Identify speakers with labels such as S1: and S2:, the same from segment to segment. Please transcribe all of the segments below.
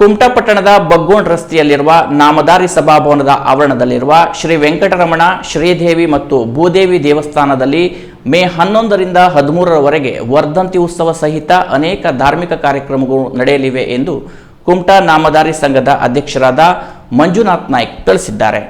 S1: ಕುಮಟಾ ಪಟ್ಟಣದ ಬಗ್ಗೋಣ್ ರಸ್ತೆಯಲ್ಲಿರುವ ನಾಮದಾರಿ ಸಭಾಭವನದ ಆವರಣದಲ್ಲಿರುವ ಶ್ರೀ ವೆಂಕಟರಮಣ, ಶ್ರೀದೇವಿ ಮತ್ತು ಭೂದೇವಿ ದೇವಸ್ಥಾನದಲ್ಲಿ ಮೇ ಹನ್ನೊಂದರಿಂದ ಹದಿಮೂರರವರೆಗೆ ವರ್ಧಂತಿ ಉತ್ಸವ ಸಹಿತ ಅನೇಕ ಧಾರ್ಮಿಕ ಕಾರ್ಯಕ್ರಮಗಳು ನಡೆಯಲಿವೆ ಎಂದು ಕುಮಟಾ ನಾಮದಾರಿ ಸಂಘದ ಅಧ್ಯಕ್ಷರಾದ ಮಂಜುನಾಥ್ ನಾಯ್ಕ್ ತಿಳಿಸಿದ್ದಾರೆ.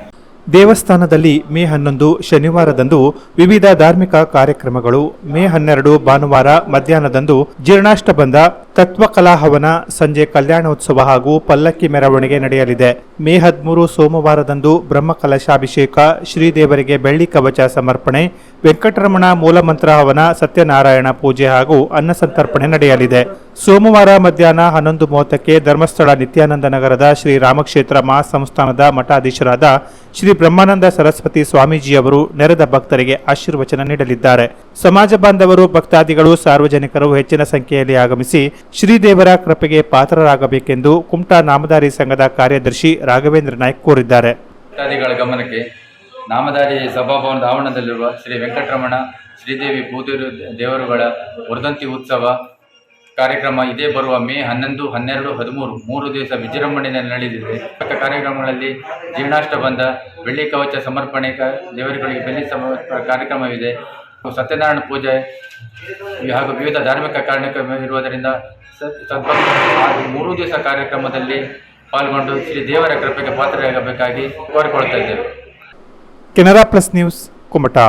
S2: ದೇವಸ್ಥಾನದಲ್ಲಿ ಮೇ ಹನ್ನೊಂದು ಶನಿವಾರದಂದು ವಿವಿಧ ಧಾರ್ಮಿಕ ಕಾರ್ಯಕ್ರಮಗಳು, ಮೇ ಹನ್ನೆರಡು ಭಾನುವಾರ ಮಧ್ಯಾಹ್ನದಂದು ಜೀರ್ಣಾಷ್ಟಬಂಧ ತತ್ವಕಲಾಹವನ ಸಂಜೆ ಕಲ್ಯಾಣೋತ್ಸವ ಹಾಗೂ ಪಲ್ಲಕ್ಕಿ ಮೆರವಣಿಗೆ ನಡೆಯಲಿದೆ. ಮೇ ಹದಿಮೂರು ಸೋಮವಾರದಂದು ಬ್ರಹ್ಮಕಲಶಾಭಿಷೇಕ, ಶ್ರೀದೇವರಿಗೆ ಬೆಳ್ಳಿ ಕವಚ ಸಮರ್ಪಣೆ, ವೆಂಕಟರಮಣ ಮೂಲಮಂತ್ರ ಹವನ, ಸತ್ಯನಾರಾಯಣ ಪೂಜೆ ಹಾಗೂ ಅನ್ನಸಂತರ್ಪಣೆ ನಡೆಯಲಿದೆ. ಸೋಮವಾರ ಮಧ್ಯಾಹ್ನ ಹನ್ನೊಂದು ಮೂವತ್ತಕ್ಕೆ ಧರ್ಮಸ್ಥಳ ನಿತ್ಯಾನಂದ ನಗರದ ಶ್ರೀ ರಾಮಕ್ಷೇತ್ರ ಮಹಾಸಂಸ್ಥಾನದ ಮಠಾಧೀಶರಾದ ಶ್ರೀ ಬ್ರಹ್ಮಾನಂದ ಸರಸ್ವತಿ ಸ್ವಾಮೀಜಿಯವರು ನೆರೆದ ಭಕ್ತರಿಗೆ ಆಶೀರ್ವಚನ ನೀಡಲಿದ್ದಾರೆ. ಸಮಾಜ ಬಾಂಧವರು, ಭಕ್ತಾದಿಗಳು, ಸಾರ್ವಜನಿಕರು ಹೆಚ್ಚಿನ ಸಂಖ್ಯೆಯಲ್ಲಿ ಆಗಮಿಸಿ ಶ್ರೀದೇವರ ಕೃಪೆಗೆ ಪಾತ್ರರಾಗಬೇಕೆಂದು ಕುಮಟಾ ನಾಮದಾರಿ ಸಂಘದ ಕಾರ್ಯದರ್ಶಿ ರಾಘವೇಂದ್ರ ನಾಯ್ಕ ಕೋರಿದ್ದಾರೆ.
S3: ಭಕ್ತಾದಿಗಳ ಗಮನಕ್ಕೆ ನಾಮದಾರಿ ಸಭಾಭವನ ಆವರಣದಲ್ಲಿರುವ ಶ್ರೀ ವೆಂಕಟರಮಣ, ಶ್ರೀದೇವಿ ಭೂದೇವಿ ದೇವರುಗಳ ವರ್ಧಂತಿ ಉತ್ಸವ ಕಾರ್ಯಕ್ರಮ ಇದೇ ಬರುವ ಮೇ ಹನ್ನೊಂದು, ಹನ್ನೆರಡು, ಹದಿಮೂರು, ಮೂರು ದಿವಸ ವಿಜೃಂಭಣೆಯಲ್ಲಿ ನಡೆದಿದೆ ಕಾರ್ಯಕ್ರಮಗಳಲ್ಲಿ ಕಾರ್ಯಕ್ರಮಗಳಲ್ಲಿ ಜೀರ್ಣಾಷ್ಟಬಂಧ ಬೆಳ್ಳಿ ಕವಚ ಸಮರ್ಪಣೆ ದೇವರುಗಳಿಗೆ ಬೆಳ್ಳಿ ಸಮರ್ಪ ಕಾರ್ಯಕ್ರಮವಿದೆ. ಸತ್ಯನಾರಾಯಣ ಪೂಜೆ. ಹಾಗೂ ವಿವಿಧ ಧಾರ್ಮಿಕ ಕಾರ್ಯಕ್ರಮ ಇರುವುದರಿಂದ ಮೂರು ದಿವಸ ಕಾರ್ಯಕ್ರಮದಲ್ಲಿ ಪಾಲ್ಗೊಂಡು ಶ್ರೀ ದೇವರ ಕೃಪೆಗೆ ಪಾತ್ರರಾಗಬೇಕಾಗಿ ಕೋರಿಕೊಳ್ತಾ ಇದ್ದೇವೆ.
S2: Canara plus news Kumta.